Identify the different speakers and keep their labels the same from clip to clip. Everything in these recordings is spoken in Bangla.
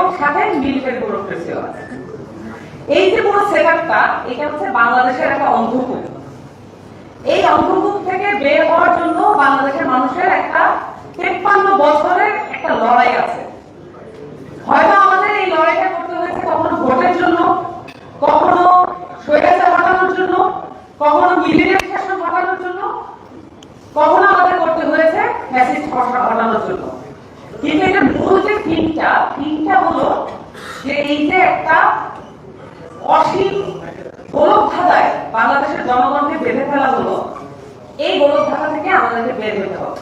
Speaker 1: এবং সাথে মিলিটারি ব্যুরোক্রেসিও আছে। এই যে পুরো সেটআপটা এটা হচ্ছে বাংলাদেশের একটা অন্ধকূপ এই অন্ধকূপ থেকে বের হওয়ার জন্য বাংলাদেশের মানুষের একটা তেপ্পান্ন বছরের একটা লড়াই আছে। হয়তো আমাদের এই লড়াইটা করতে হয়েছে কখনো ভোটের জন্য, কখনো স্বৈরাচার হটানোর জন্য, কখনো মিলিটারি শাসন হটানোর জন্য কখনো আমাদের করতে হয়েছে ফ্যাসিস্ট হটানোর জন্য কিন্তু এটা মূল যে থিমটা থিমটা হলো যে এই যে একটা অসীম গোলক ধাঁধায় বাংলাদেশের জনগণকে বেঁধে ফেলা হলো। এই গোলক ধাঁধা থেকে আমাদেরকে বের হতে হবে।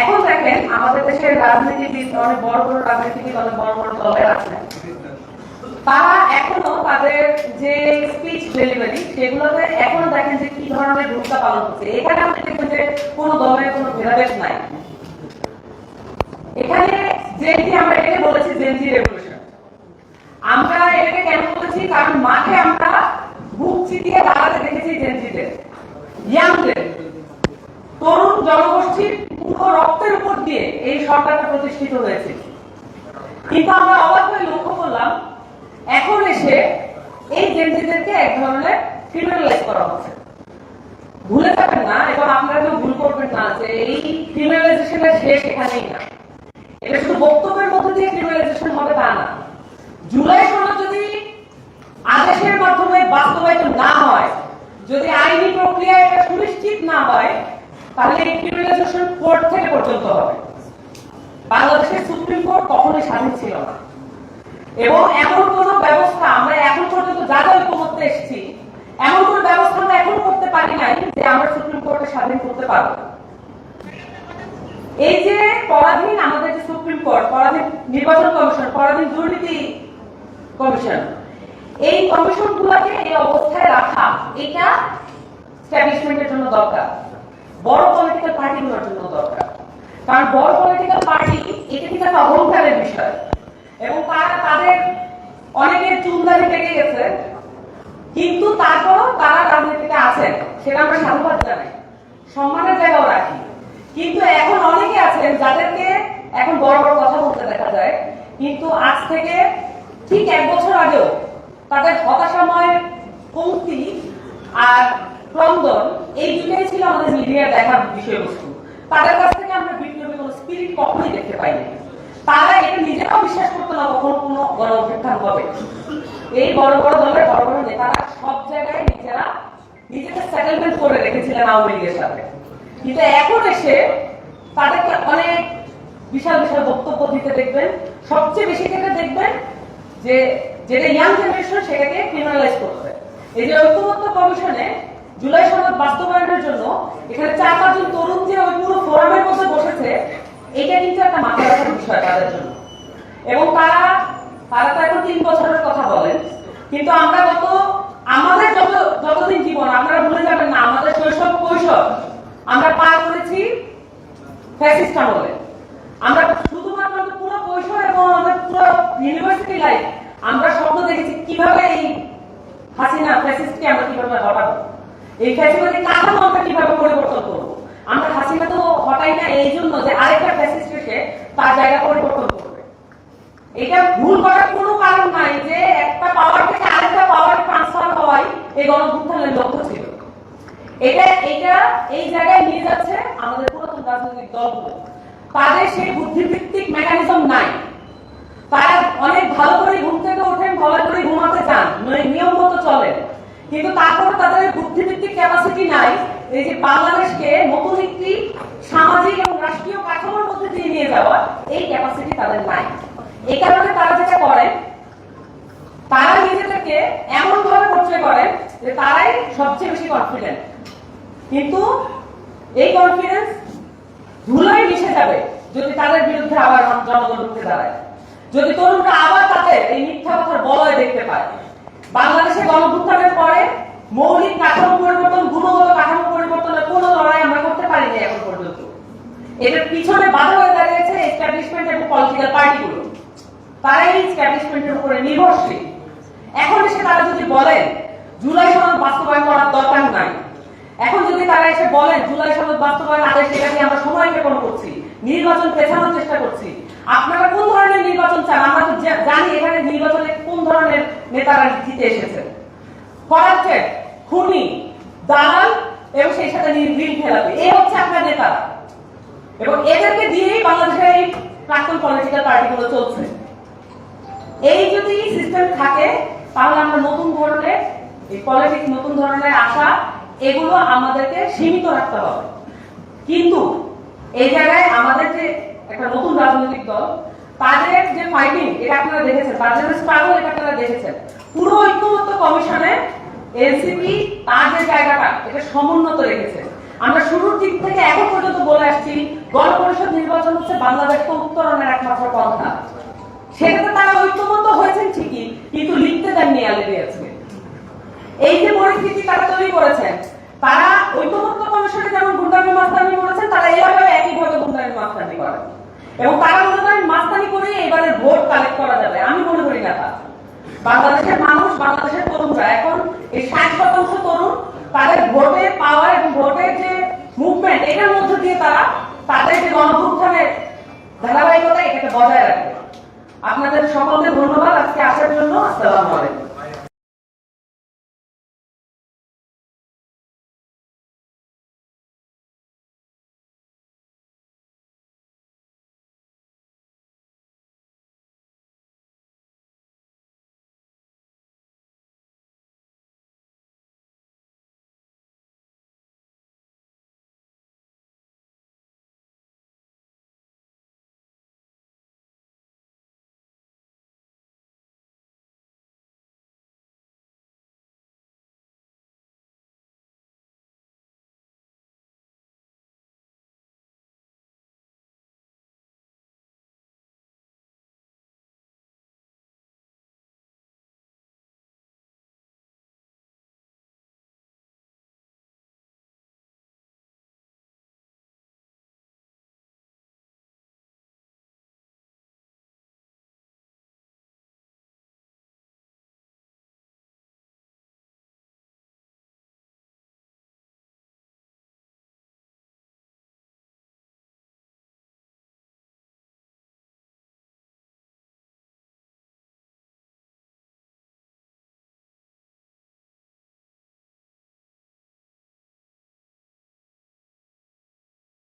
Speaker 1: এখন দেখেন, আমাদের দেশের রাজনীতিবিদ অনেক বড় বড় রাজনীতিবিদ, অনেক বড় বড় দলের আছে। তারা এখনও তাদের যে স্পিচ ডেলিভারি সেগুলোতে এখনও দেখেন যে কি ধরনের ভূমিকা পালন করছে। এখানে আপনি দেখবেন যে কোনো দলের কোনো ভেদাভেদ নাই। এখানে জেনজি, আমরা এটাকে বলেছি জেনজি রেভলিউশন আমরা এটাকে কেন বলেছি? কারণ মাঠে আমরা বুক চিতিয়ে দাঁড়াতে দেখেছি জেনজিদের ইয়াংদের তরুণ জনগোষ্ঠীর পুরো রক্তের উপর দিয়ে এই সরকারটা প্রতিষ্ঠিত হয়েছে। কিন্তু আমরা অবাক হয়ে লক্ষ্য করলাম, এখন এসে এই জেনজিদেরকে এক ধরনের ক্রিমিনালাইজ করা হচ্ছে। ভুলে যাবেন না এবং আপনারা কেউ ভুল করবেন না যে এই ক্রিমিনালাইজেশনের শেষ এখানেই না এটা শুধু বক্তব্যের মধ্যে দিয়ে ক্রিমিনালাইজেশন হবে তা না জুলাই সনদ যদি আদেশের মাধ্যমে বাস্তবায়িত না হয়, যদি আইনি প্রক্রিয়া এটা সুনিশ্চিত না হয়, তাহলে এই কোর্ট থেকে পর্যন্ত হবে। বাংলাদেশের সুপ্রিম কোর্ট কখনোই স্বাধীন ছিল না। এবং এমন কোন ব্যবস্থা আমরা এখন পর্যন্ত যা যা ঐক্যমত্যে এসেছি, এমন কোন ব্যবস্থা আমরা এখন করতে পারি নাই যে আমরা সুপ্রিম কোর্টে স্বাধীন করতে পারব। এই যে পরাধীন আমাদের যে সুপ্রিম কোর্ট, পরাধীন নির্বাচন কমিশন, পরাধীন দুর্নীতি কমিশন। এই কমিশন গুলোকে এই অবস্থায় রাখা, এটা স্ট্যাবলিশমেন্টের জন্য দরকার। বড় পলিটিক্যাল পার্টিগুলোর জন্য দরকার। কারণ বড় পলিটিক্যাল পার্টি এটা কিন্তু একটা অহংকারের বিষয়। এবং তারা তাদের অনেকের চুলদারি পেকে গেছে। কিন্তু তারপরও তারা রাজনীতিতে আছেন, সেটা আমরা সাধুবাদ জানাই। সম্মানের জায়গাও রাখি। কিন্তু এখন অনেকে আছেন যাদেরকে এখন বড় বড় কথা বলতে দেখা যায়। কিন্তু আজ থেকে ঠিক এক বছর আগেও তাদের হতাশাময় পঙ্ক্তি আর ক্রন্দন, এই দুটাই ছিল আমাদের মিডিয়ার দেখার বিষয়বস্তু। তাদের কাছ থেকে আমরা বিপ্লবী কোনো স্পিরিট কখনোই দেখতে পাইনি। তারা এটা নিজেরাও বিশ্বাস করতো না কখনো কোনো গণ অভ্যুত্থান হবে। এই বড় বড় দলের বড় বড় নেতারা সব জায়গায় নিজেরা নিজেদের সেটেলমেন্ট করে রেখেছিলেন আওয়ামী লীগের সাথে। কিন্তু এখন এসে তাদেরকে অনেক বিশাল বিশাল বক্তব্য দিতে দেখবেন। সবচেয়ে বেশি ক্ষেত্রে দেখবেন যে যেটা ইয়াং জেনারেশন সেটাকে ক্রিমিনালাইজ করছে। এই যে ঐক্যবদ্ধ কমিশনে জুলাই সনদ বাস্তবায়নের জন্য এখানে চার পাঁচজন তরুণ যে ওই পুরো ফোরামের মধ্যে বসেছে এটা কিন্তু একটা মাথা রাখার বিষয় তাদের জন্য। এবং তারা তারা তো এখন তিন বছরের কথা বলেন। কিন্তু আমরা গত আমাদের যত, যতদিন জীবন, আপনারা ভুলে যাবেন না, আমাদের শৈশব কৈশোর। আমরা পার করেছি ফ্যাসিস্ট আমলে আমরা শুধুমাত্র আমাদের পুরো কৈশোর এবং আমাদের পুরো ইউনিভার্সিটি লাইফ আমরা স্বপ্ন দেখেছি কীভাবে এই হাসিনা আমরা কীভাবে হটাবো? এই ফ্যাসিবাদী কাঠামো আমরা কীভাবে পরিবর্তন করব? আমরা হাসিনা তো হটাই না, এই জন্য যে আরেকটা ফ্যাসিস্ট তার জায়গা পরিবর্তন করবে। এটা ভুল করার কোনো কারণ নাই যে একটা পাওয়ার থেকে আরেকটা পাওয়ার ট্রান্সফার হওয়াই এই গণভুত্থানের লক্ষ্য ছিল। এটা এটা এই জায়গায় নিয়ে যাচ্ছে আমাদের পুরাতন রাজনৈতিক দলগুলো। তাদের সেই বুদ্ধিভিত্তিক মেকানিজম নাই। তারা অনেক ভালো করে ঘুম থেকে ওঠেন, ভালো করে ঘুমাতে চান মানে নিয়ম কিন্তু তারপর তাদের বুদ্ধিভিত্তিক ক্যাপাসিটি নাই। এই যে বাংলাদেশকে নতুন একটি সামাজিক এবং রাষ্ট্রীয় কাঠামোর মধ্যে দিয়ে নিয়ে যাওয়া এই ক্যাপাসিটি তাদের নাই। এই কারণে তারা যেটা করেন তারা নিজেদেরকে এমন ভাবে পরিচয় করেন যে তারাই সবচেয়ে বেশি কনফিডেন্ট কিন্তু এই কনফিডেন্স ধুলোয় মিশে যাবে যদি তাদের বিরুদ্ধে আবার জনগণ রুখে দাঁড়ায়। যদি তরুণরা আবার তাদের এই মিথ্যা কথার বলয় দেখতে পায়। বাংলাদেশে গণভুত্থানের পরে মৌলিক কাঠামো পরিবর্তন, গুণগত কাঠামো পরিবর্তনের কোনো লড়াই আমরা করতে পারিনি এখন পর্যন্ত। এটার পিছনে বাধা হয়ে দাঁড়িয়েছে এস্টাবলিশমেন্ট এবং পলিটিক্যাল পার্টিগুলো তারাই এস্টাবলিশমেন্টের উপরে নির্ভরশীল। এখন এসে তারা যদি বলেন, জুলাই সনদ বাস্তবায়ন করার দরকার নাই। এখন যদি তারা এসে বলেন, জুলাই সনদ বাস্তবায়ন আদেশ এটা নিয়ে আমরা সময় ক্ষেপণ করছি, নির্বাচন পেছানোর চেষ্টা করছি, আপনারা কোন ধরনের নির্বাচন চান? আমরা তো জানি এখানে নির্বাচন নেতারা জিতে এসেছে। করাপ্টেড খুনি, দালাল এবং সেই সাথে ঋণ খেলাপি এই হচ্ছে আপনার নেতারা। এবং এদেরকে দিয়েই বাংলাদেশের এই প্রাক্তন পলিটিক্যাল পার্টিগুলো চলছে। এই যদি সিস্টেম থাকে, তাহলে আমরা নতুন ধরনের, এই পলিটিক্স নতুন ধরনের আশা, এগুলো আমাদেরকে সীমিত রাখতে হবে। কিন্তু এই জায়গায় আমাদের যে একটা নতুন রাজনৈতিক দল তাদের যে ফাইটিং এটা আপনারা দেখেছেন। যে স্ট্রাগল এটা আপনারা দেখেছেন। পুরো ঐক্যমত্য কমিশনে এনসিপি তার জায়গাটা, এটা সমুন্নত রেখেছে। আমরা শুরুর দিক থেকে এখন পর্যন্ত বলে আসছি, গণপরিষদ নির্বাচন হচ্ছে বাংলাদেশকে উত্তরণের একমাত্র পন্থা। সেটাতে তারা ঐক্যবদ্ধ হয়েছেন ঠিকই, কিন্তু লিখতে দেন দেননি আলেরি আজকে। এই যে পরিস্থিতি তারা তৈরি করেছেন, তারা ঐক্যবদ্ধ কমিশনে যেমন গুন্ডামি মাস্তানি করেছেন, তারা এইভাবে একইভাবে গুন্ডামি মাস্তানি করেন। এবং তারা মনে করি এবারে ভোট কালেক্ট করা যাবে, আমি মনে করি না তা। বাংলাদেশের মানুষ বাংলাদেশের তরুণরা এখন এই ষাট শতাংশ তরুণ তাদের ভোটে পাওয়ার এবং ভোটের যে মুভমেন্ট এটার মধ্যে দিয়ে তারা তাদের যে গণভুত্থানের ধারাবাহিকতা, এটাকে বজায় রাখবে আপনাদের সকলকে ধন্যবাদ। আজকে আসার জন্য আসসালামু আলাইকুম।